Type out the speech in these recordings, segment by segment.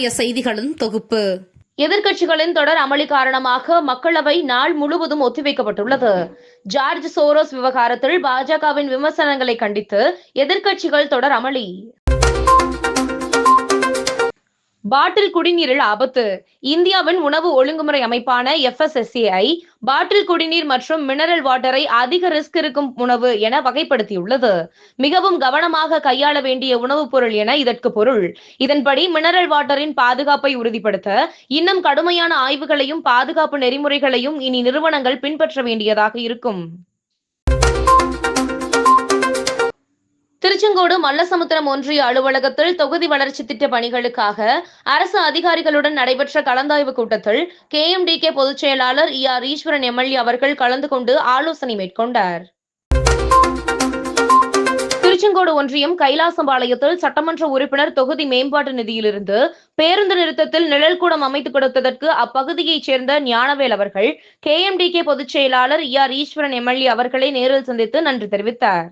இன்றைய செய்திகளின் தொகுப்பு. எதிர்க்கட்சிகளின் தொடர் அமளி காரணமாக மக்களவை நாள் முழுவதும் ஒத்திவைக்கப்பட்டுள்ளது. ஜார்ஜ் சோரோஸ் விவகாரத்தில் பாஜகவின் விமர்சனங்களை கண்டித்து எதிர்க்கட்சிகள் தொடர் அமளி. பாட்டில் குடிநீரில் ஆபத்து. இந்தியாவின் உணவு ஒழுங்குமுறை அமைப்பான எஃப்எஸ்எஸ்சிஐ பாட்டில் குடிநீர் மற்றும் மினரல் வாட்டரை அதிக ரிஸ்க் இருக்கும் உணவு என வகைப்படுத்தியுள்ளது. மிகவும் கவனமாக கையாள வேண்டிய உணவுப் பொருள் என இதற்கு பொருள். இதன்படி மினரல் வாட்டரின் பாதுகாப்பை உறுதிப்படுத்த இன்னும் கடுமையான ஆய்வுகளையும் பாதுகாப்பு நெறிமுறைகளையும் இனி நிறுவனங்கள் பின்பற்ற வேண்டியதாக இருக்கும். திருச்செங்கோடு மல்லசமுத்திரம் ஒன்றிய அலுவலகத்தில் தொகுதி வளர்ச்சி திட்ட பணிகளுக்காக அரசு அதிகாரிகளுடன் நடைபெற்ற கலந்தாய்வு கூட்டத்தில் கேஎம்டிகே பொதுச் செயலாளர் இ ஆர் ஈஸ்வரன் எம்எல்ஏ அவர்கள் கலந்து கொண்டு ஆலோசனை மேற்கொண்டார். திருச்செங்கோடு ஒன்றியம் கைலாசம்பாளையத்தில் சட்டமன்ற உறுப்பினர் தொகுதி மேம்பாட்டு நிதியிலிருந்து பேருந்து நிறுத்தத்தில் நிழல்கூடம் அமைத்துக் கொடுத்ததற்கு அப்பகுதியைச் சேர்ந்த ஞானவேல் அவர்கள் கேஎம்டிகே பொதுச் செயலாளர் இ ஆர் ஈஸ்வரன் எம்எல்ஏ அவர்களை நேரில் சந்தித்து நன்றி தெரிவித்தார்.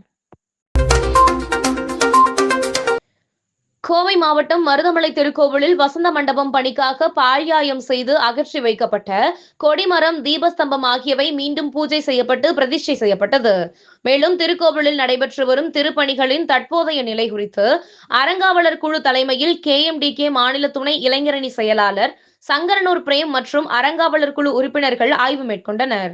கோவை மாவட்டம் மருதமலை திருக்கோவிலில் வசந்த மண்டபம் பணிக்காக பாழ்யாயம் செய்து அகற்றி வைக்கப்பட்ட கொடிமரம் தீபஸ்தம்பம் ஆகியவை மீண்டும் பூஜை செய்யப்பட்டு பிரதிஷ்டை செய்யப்பட்டது. மேலும் திருக்கோவிலில் நடைபெற்று வரும் திருப்பணிகளின் தற்போதைய நிலை குறித்து அறங்காவலர் குழு தலைமையில் கேஎம்டிகே மாநில துணை இளைஞரணி செயலாளர் சங்கரனூர் பிரேம் மற்றும் அறங்காவலர் குழு உறுப்பினர்கள் ஆய்வு மேற்கொண்டனர்.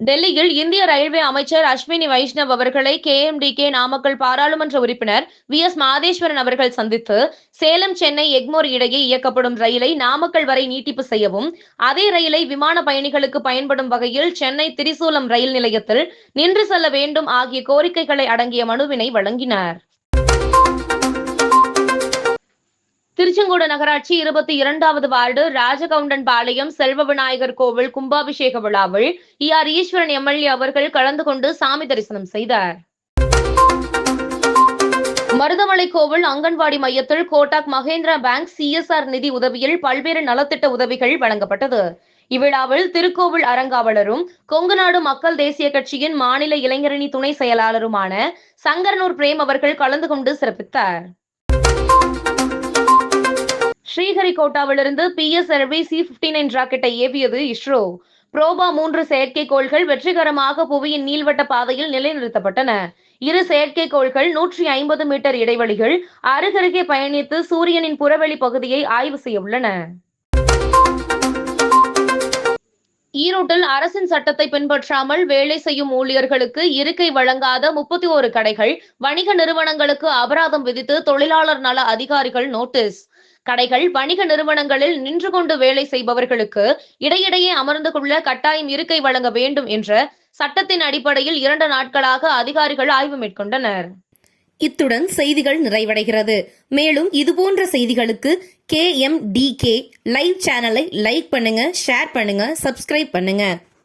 டெல்லியில் இந்திய ரயில்வே அமைச்சர் அஸ்வினி வைஷ்ணவ் அவர்களை கேஎம்டிகே நாமக்கல் பாராளுமன்ற உறுப்பினர் வி எஸ் மாதேஸ்வரன் அவர்கள் சந்தித்து சேலம் சென்னை எக்மோர் இடையே இயக்கப்படும் ரயிலை நாமக்கல் வரை நீட்டிப்பு செய்யவும் அதே ரயிலை விமான பயணிகளுக்கு பயன்படும் வகையில் சென்னை திரிசூலம் ரயில் நிலையத்தில் நின்று செல்ல வேண்டும் ஆகிய கோரிக்கைகளை அடங்கிய மனுவினை வழங்கினார். திருச்செங்கோடு நகராட்சி இருபத்தி இரண்டாவது வார்டு ராஜகவுண்டன் பாளையம் செல்வ விநாயகர் கோவில் கும்பாபிஷேக விழாவில் இ ஆர் ஈஸ்வரன் எம்எல்ஏ அவர்கள் கலந்து கொண்டு சாமி தரிசனம் செய்தார். மருதமலை கோவில் அங்கன்வாடி மையத்தில் கோட்டாக் மகேந்திரா பேங்க் சிஎஸ்ஆர் நிதி உதவியில் பல்வேறு நலத்திட்ட உதவிகள் வழங்கப்பட்டது. இவ்விழாவில் திருக்கோவில் அறங்காவலரும் கொங்குநாடு மக்கள் தேசிய கட்சியின் மாநில இளைஞரணி துணை செயலாளருமான சங்கரனூர் பிரேம் அவர்கள் கலந்து கொண்டு சிறப்பித்தார். ஸ்ரீஹரிகோட்டாவிலிருந்து P S L V C fifty nine ராக்கெட்டை ஏவியது இஸ்ரோ. புரோபா மூன்று செயற்கைக்கோள்கள் வெற்றிகரமாக புவியின் நீள்வட்ட பாதையில் நிலைநிறுத்தப்பட்டன. இரு செயற்கைக்கோள்கள் நூற்றி ஐம்பது மீட்டர் இடைவெளிகள் அருகருகே பயணித்து சூரியனின் புறவெளி பகுதியை ஆய்வு செய்ய உள்ளன. ஈரோட்டில் அரசின் சட்டத்தை பின்பற்றாமல் வேலை செய்யும் ஊழியர்களுக்கு இருக்கை வழங்காத முப்பத்தி ஒரு கடைகள் வணிக நிறுவனங்களுக்கு அபராதம் விதித்து தொழிலாளர் நல அதிகாரிகள் நோட்டீஸ். கடைகள் வணிக நிறுவனங்களில் நின்று கொண்டு வேலை செய்பவர்களுக்கு இடையிடையே அமர்ந்து கொள்ள கட்டாயம் இருக்கை வழங்க வேண்டும் என்ற சட்டத்தின் அடிப்படையில் இரண்டு நாட்களாக அதிகாரிகள் ஆய்வு மேற்கொண்டனர். இத்துடன் செய்திகள் நிறைவடைகிறது. மேலும் இதுபோன்ற செய்திகளுக்கு K M T K live சேனலை லைக் பண்ணுங்க ஷேர் பண்ணுங்க சப்ஸ்கிரைப் பண்ணுங்க.